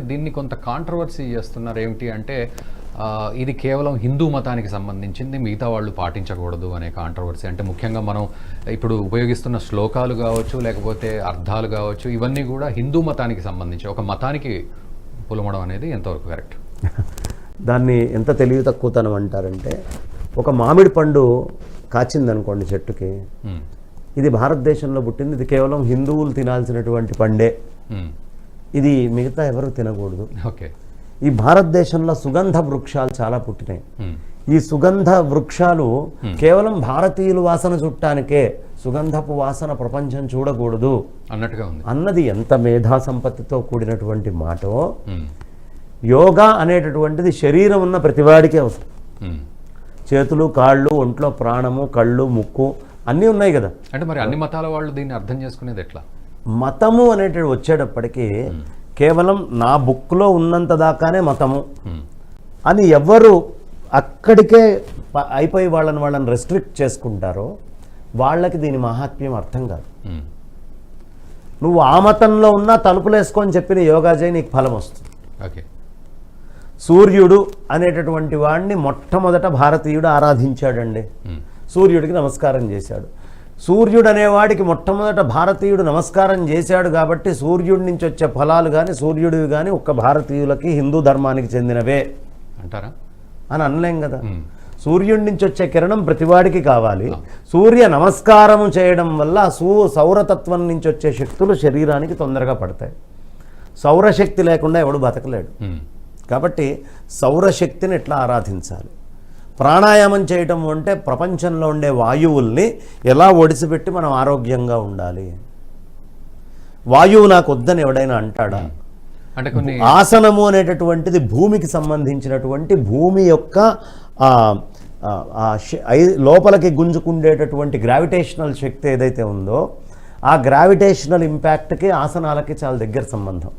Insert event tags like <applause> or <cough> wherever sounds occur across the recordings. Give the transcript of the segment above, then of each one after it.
దీన్ని కొంత కాంట్రవర్సీ చేస్తున్నారు ఏమిటి అంటే ఇది కేవలం హిందూ మతానికి సంబంధించింది మిగతా వాళ్ళు పాటించకూడదు అనే కాంట్రవర్సీ అంటే ముఖ్యంగా మనం ఇప్పుడు ఉపయోగిస్తున్న శ్లోకాలు కావచ్చు లేకపోతే అర్థాలు కావచ్చు ఇవన్నీ కూడా హిందూ మతానికి సంబంధించి ఒక మతానికి పులమడం అనేది ఎంతవరకు కరెక్ట్? <laughs> దాన్ని ఎంత తెలివి తక్కువతనం అంటారంటే ఒక మామిడి పండు కాచిందనుకోండి చెట్టుకి ఇది భారతదేశంలో పుట్టింది ఇది కేవలం హిందువులు తినాల్సినటువంటి పండే. ఇది మిగతా ఎవరు తినకూడదు. ఓకే. ఈ భారతదేశంలో సుగంధ వృక్షాలు చాలా పుట్టినాయి. ఈ సుగంధ వృక్షాలు కేవలం భారతీయులు వాసన చుట్టానికే సుగంధపు వాసన ప్రపంచం చూడకూడదు. అన్నట్టుగా ఉంది. అన్నది ఎంత మేధా సంపత్తితో కూడినటువంటి మాటో యోగా అనేటటువంటిది శరీరం ఉన్న ప్రతివాడికే అవసరం. చేతులు కాళ్ళు ఒంట్లో ప్రాణము కళ్ళు ముక్కు అన్నీ ఉన్నాయి కదా. అంటే మరి అన్ని మతాల వాళ్ళు దీన్ని అర్థం చేసుకునేది ఎట్లా? మతము అనేటివి వచ్చేటప్పటికి కేవలం నా బుక్లో ఉన్నంత దాకానే మతము. అని ఎవరు అక్కడికే అయిపోయి వాళ్ళని వాళ్ళని రెస్ట్రిక్ట్ చేసుకుంటారో వాళ్ళకి దీని మహాత్మ్యం అర్థం కాదు. నువ్వు ఆ మతంలో ఉన్నా తలుపులు వేసుకొని చెప్పిన యోగా చేయి నీకు ఫలం వస్తుంది. ఓకే. సూర్యుడు అనేటటువంటి వాడిని మొట్టమొదట భారతీయుడు ఆరాధించాడండి. సూర్యుడికి నమస్కారం చేశాడు. సూర్యుడు అనేవాడికి మొట్టమొదట భారతీయుడు నమస్కారం చేశాడు కాబట్టి సూర్యుడి నుంచి వచ్చే ఫలాలు కానీ సూర్యుడివి కానీ ఒక్క భారతీయులకి హిందూ ధర్మానికి చెందినవే. అంటారా? అని అనలేం కదా. సూర్యుడి నుంచి వచ్చే కిరణం ప్రతివాడికి కావాలి. సూర్య నమస్కారం చేయడం వల్ల సూ సౌరతత్వం నుంచి వచ్చే శక్తులు శరీరానికి తొందరగా పడతాయి. సౌరశక్తి లేకుండా ఎవడు బతకలేడు. కాబట్టి సౌరశక్తిని ఎట్లా ఆరాధించాలి? ప్రాణాయామం చేయటం అంటే ప్రపంచంలో ఉండే వాయువుల్ని ఎలా ఒడిసిపెట్టి మనం ఆరోగ్యంగా ఉండాలి? వాయువు నాకు వద్దని ఎవడైనా అంటాడా? అంటే కొన్ని ఆసనము అనేటటువంటిది భూమికి సంబంధించినటువంటి భూమి యొక్క లోపలికి గుంజుకుండేటటువంటి గ్రావిటేషనల్ శక్తి ఏదైతే ఉందో ఆ గ్రావిటేషనల్ ఇంపాక్ట్కి ఆసనాలకి చాలా దగ్గర సంబంధం.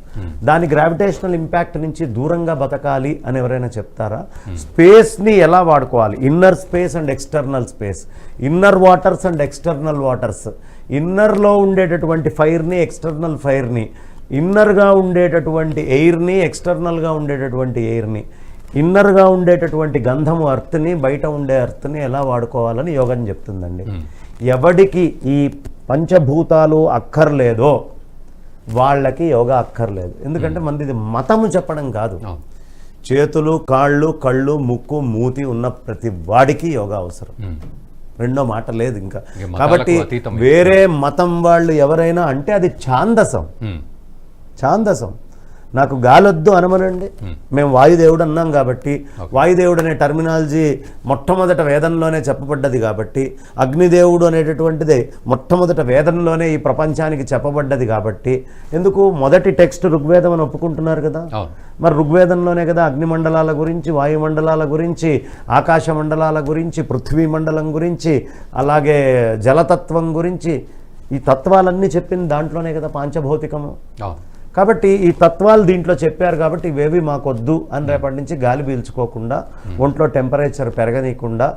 దాని గ్రావిటేషనల్ ఇంపాక్ట్ నుంచి దూరంగా బతకాలి అని ఎవరైనా చెప్తారా? స్పేస్ని ఎలా వాడుకోవాలి? Inner space and external space. Inner waters and external waters. ఇన్నర్లో ఉండేటటువంటి ఫైర్ని ఎక్స్టర్నల్ ఫైర్ని. ఇన్నర్గా ఉండేటటువంటి ఎయిర్ని ఎక్స్టర్నల్గా ఉండేటటువంటి ఎయిర్ని. ఇన్నర్గా ఉండేటటువంటి గంధము అర్త్ని బయట ఉండే అర్త్ని ఎలా వాడుకోవాలని యోగం చెప్తుందండి. ఎవడికి ఈ పంచభూతాలు అక్కర్లేదో. వాళ్ళకి యోగా అక్కర్లేదు. ఎందుకంటే మనది ఇది మతము చెప్పడం కాదు. చేతులు కాళ్ళు కళ్ళు ముక్కు మూతి ఉన్న ప్రతి వాడికి యోగా అవసరం. రెండో మాట లేదు ఇంకా. కాబట్టి. వేరే మతం వాళ్ళు ఎవరైనా అంటే అది ఛాందసం. ఛాందసం. నాకు గాలొద్దు అనమనండి. మేము వాయుదేవుడు అన్నాం కాబట్టి వాయుదేవుడు అనే టర్మినాలజీ మొట్టమొదట వేదంలోనే చెప్పబడ్డది కాబట్టి అగ్నిదేవుడు అనేటటువంటిది మొట్టమొదట వేదంలోనే ఈ ప్రపంచానికి చెప్పబడ్డది కాబట్టి ఎందుకు మొదటి టెక్స్ట్ ఋగ్వేదం అని ఒప్పుకుంటున్నారు కదా? మరి ఋగ్వేదంలోనే కదా అగ్నిమండలాల గురించి వాయుమండలాల గురించి ఆకాశ మండలాల గురించి పృథ్వీ మండలం గురించి అలాగే జలతత్వం గురించి ఈ తత్వాలన్నీ చెప్పింది దాంట్లోనే కదా పాంచభౌతికము? కాబట్టి ఈ తత్వాలు దీంట్లో చెప్పారు కాబట్టి ఇవేవి మాకొద్దు అని రేపటి నుంచి గాలి పీల్చుకోకుండా ఒంట్లో టెంపరేచర్ పెరగనీయకుండా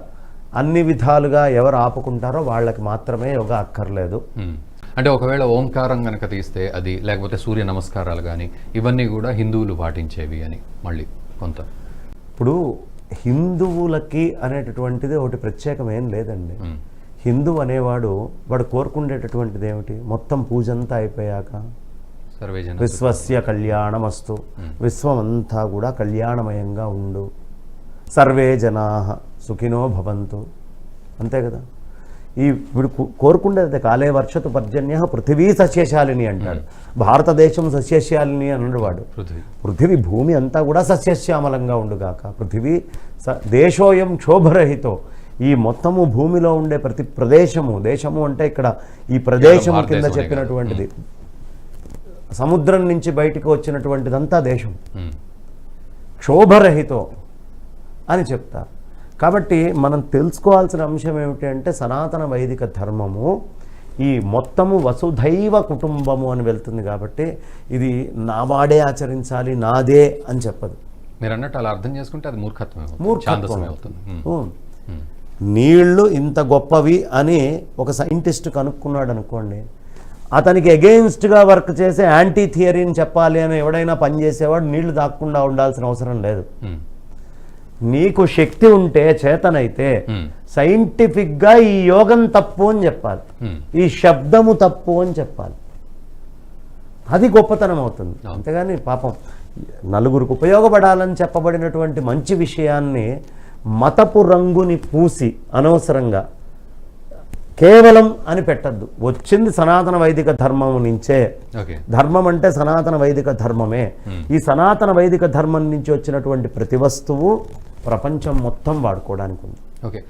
అన్ని విధాలుగా ఎవరు ఆపుకుంటారో వాళ్ళకి మాత్రమే యోగా అక్కర్లేదు. అంటే ఒకవేళ ఓంకారం కనుక తీస్తే అది లేకపోతే సూర్య నమస్కారాలు కానీ ఇవన్నీ కూడా హిందువులు పాటించేవి అని మళ్ళీ కొంత. ఇప్పుడు హిందువులకి అనేటటువంటిది ఒకటి ప్రత్యేకం ఏం లేదండి. ఉమ్, హిందూ అనేవాడు వాడు కోరుకునేటటువంటిది ఏమిటి? మొత్తం పూజంతా అయిపోయాక సర్వే జన విశ్వస్య కళ్యాణమస్తు. విశ్వం అంతా కూడా కళ్యాణమయంగా ఉండు. సర్వే జనా సుఖినో భవంతు. అంతే కదా? ఈ వీడు కో- కోరుకుండేది కాలే వర్షతు పర్జన్య పృథివీ సస్యశాలిని అంటాడు. భారతదేశం సస్యశాలిని అన్నాడు వాడు. పృథ్వీ. పృథివీ భూమి అంతా కూడా సస్యశ్యామలంగా ఉండుగాక పృథివీ స దేశోయం క్షోభరహితో ఈ మొత్తము భూమిలో ఉండే ప్రతి ప్రదేశము దేశము అంటే ఇక్కడ ఈ ప్రదేశము కింద చెప్పినటువంటిది. సముద్రం నుంచి బయటికి వచ్చినటువంటిదంతా దేశం. క్షోభరహితో అని చెప్తారు కాబట్టి మనం తెలుసుకోవాల్సిన అంశం ఏమిటి అంటే సనాతన వైదిక ధర్మము ఈ మొత్తము వసుధైవ కుటుంబము అని వెళ్తుంది కాబట్టి ఇది నా వాడే ఆచరించాలి నాదే అని చెప్పదు. మీరు అన్నట్టు అలా అర్థం చేసుకుంటే అది మూర్ఖత్వం. ఉమ్, నీళ్ళు ఇంత గొప్పవి అని ఒక సైంటిస్ట్ కనుక్కున్నాడు అనుకోండి అతనికి ఎగెయిన్స్ట్గా వర్క్ చేసే యాంటీ థియరీని చెప్పాలి అని ఎవడైనా పనిచేసేవాడు నీళ్ళు దాక్కుండా ఉండాల్సిన అవసరం లేదు. నీకు శక్తి ఉంటే చేతనైతే సైంటిఫిక్గా ఈ యోగం తప్పు అని చెప్పాలి. ఈ శబ్దము తప్పు అని చెప్పాలి. అది గొప్పతనం అవుతుంది. అంతేగాని పాపం నలుగురికి ఉపయోగపడాలని చెప్పబడినటువంటి మంచి విషయాన్ని మతపు రంగుని పూసి అనవసరంగా కేవలం అని పెట్టద్దు. వచ్చింది సనాతన వైదిక ధర్మం నుంచే. ధర్మం అంటే సనాతన వైదిక ధర్మమే. ఈ సనాతన వైదిక ధర్మం నుంచి వచ్చినటువంటి ప్రతి వస్తువు ప్రపంచం మొత్తం వాడుకోవడానికి ఉంది. ఓకే.